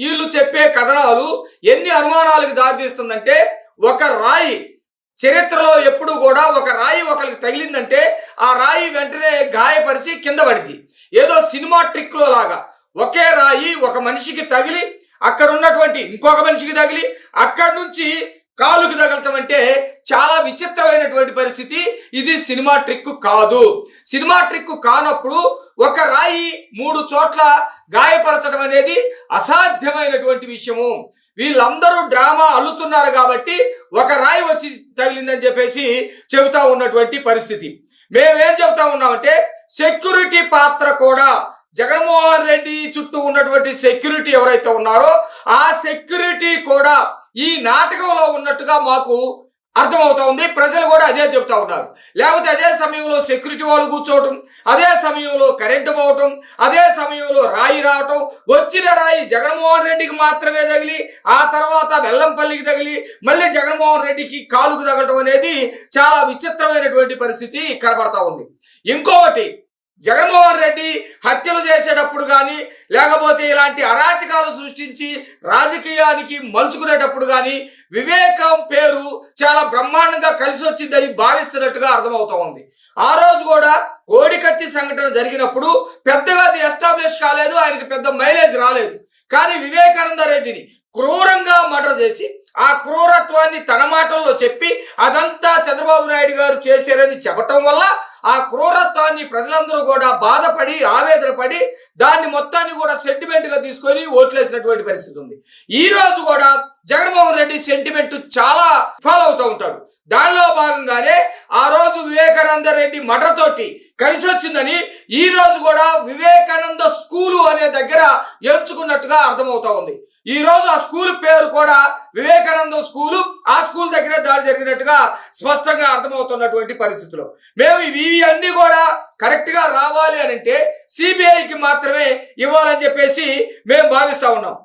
వీళ్ళు చెప్పే కథనాలు ఎన్ని అనుమానాలకు దారితీస్తుందంటే ఒక రాయి చరిత్రలో ఎప్పుడు కూడా ఒక రాయి ఒకరికి తగిలిందంటే ఆ రాయి వెంటనే గాయపరిచి కింద పడింది. ఏదో సినిమా ట్రిక్లో లాగా ఒకే రాయి ఒక మనిషికి తగిలి అక్కడ ఉన్నటువంటి ఇంకొక మనిషికి తగిలి అక్కడి నుంచి కాలుకి తగలటం అంటే చాలా విచిత్రమైనటువంటి పరిస్థితి. ఇది సినిమా ట్రిక్ కాదు. సినిమా ట్రిక్ కానప్పుడు ఒక రాయి మూడు చోట్ల గాయపరచడం అనేది అసాధ్యమైనటువంటి విషయము. వీళ్ళందరూ డ్రామా అల్లుతున్నారు కాబట్టి ఒక రాయి వచ్చి తగిలిందని చెప్పేసి చెబుతా ఉన్నటువంటి పరిస్థితి. మేమేం చెబుతా ఉన్నామంటే సెక్యూరిటీ పాత్ర కూడా జగన్మోహన్ రెడ్డి చుట్టూ ఉన్నటువంటి సెక్యూరిటీ ఎవరైతే ఉన్నారో ఆ సెక్యూరిటీ కూడా ఈ నాటకంలో ఉన్నట్టుగా మాకు అర్థమవుతా ఉంది. ప్రజలు కూడా అదే చెప్తా ఉన్నారు. లేకపోతే అదే సమయంలో సెక్యూరిటీ వాళ్ళు కూర్చోవటం అదే సమయంలో కరెంటు పోవటం అదే సమయంలో రాయి రావటం వచ్చిన రాయి జగన్మోహన్ రెడ్డికి మాత్రమే తగిలి ఆ తర్వాత వెల్లంపల్లికి తగిలి మళ్ళీ జగన్మోహన్ రెడ్డికి కాలుకు తగలటం అనేది చాలా విచిత్రమైనటువంటి పరిస్థితి కనబడతా ఉంది. ఇంకొకటి జగన్మోహన్ రెడ్డి హత్యలు చేసేటప్పుడు కానీ లేకపోతే ఇలాంటి అరాచకాలు సృష్టించి రాజకీయానికి మలుచుకునేటప్పుడు కానీ వివేకం పేరు చాలా బ్రహ్మాండంగా కలిసి వచ్చిందని భావిస్తున్నట్టుగా అర్థమవుతా ఉంది. ఆ రోజు కూడా కోడికత్తి సంఘటన జరిగినప్పుడు పెద్దగా అది ఎస్టాబ్లిష్ కాలేదు ఆయనకి పెద్ద మైలేజ్ రాలేదు. కానీ వివేకానంద రెడ్డిని క్రూరంగా మర్డర్ చేసి ఆ క్రూరత్వాన్ని తన మాటల్లో చెప్పి అదంతా చంద్రబాబు నాయుడు గారు చేశారని చెప్పటం వల్ల ఆ క్రూరత్వాన్ని ప్రజలందరూ కూడా బాధపడి ఆవేదన పడి దాన్ని మొత్తాన్ని కూడా సెంటిమెంట్గా తీసుకొని ఓట్లేసినటువంటి పరిస్థితి ఉంది. ఈ రోజు కూడా జగన్మోహన్ రెడ్డి సెంటిమెంట్ చాలా ఫాలో అవుతూ ఉంటాడు. దానిలో భాగంగానే ఆ రోజు వివేకానంద రెడ్డి మడ్రతోటి కలిసి వచ్చిందని ఈ రోజు కూడా వివేకానంద స్కూలు అనే దగ్గర ఎంచుకున్నట్టుగా అర్థమవుతా ఉంది. ఈ రోజు ఆ స్కూల్ పేరు కూడా వివేకానంద స్కూలు. ఆ స్కూల్ దగ్గరే దాడి జరిగినట్టుగా స్పష్టంగా అర్థమవుతున్నటువంటి పరిస్థితులు. మేము ఇవి ఇవి అన్ని కూడా కరెక్ట్గా రావాలి అని అంటే సిబిఐకి మాత్రమే ఇవ్వాలని చెప్పేసి మేము భావిస్తా ఉన్నాం.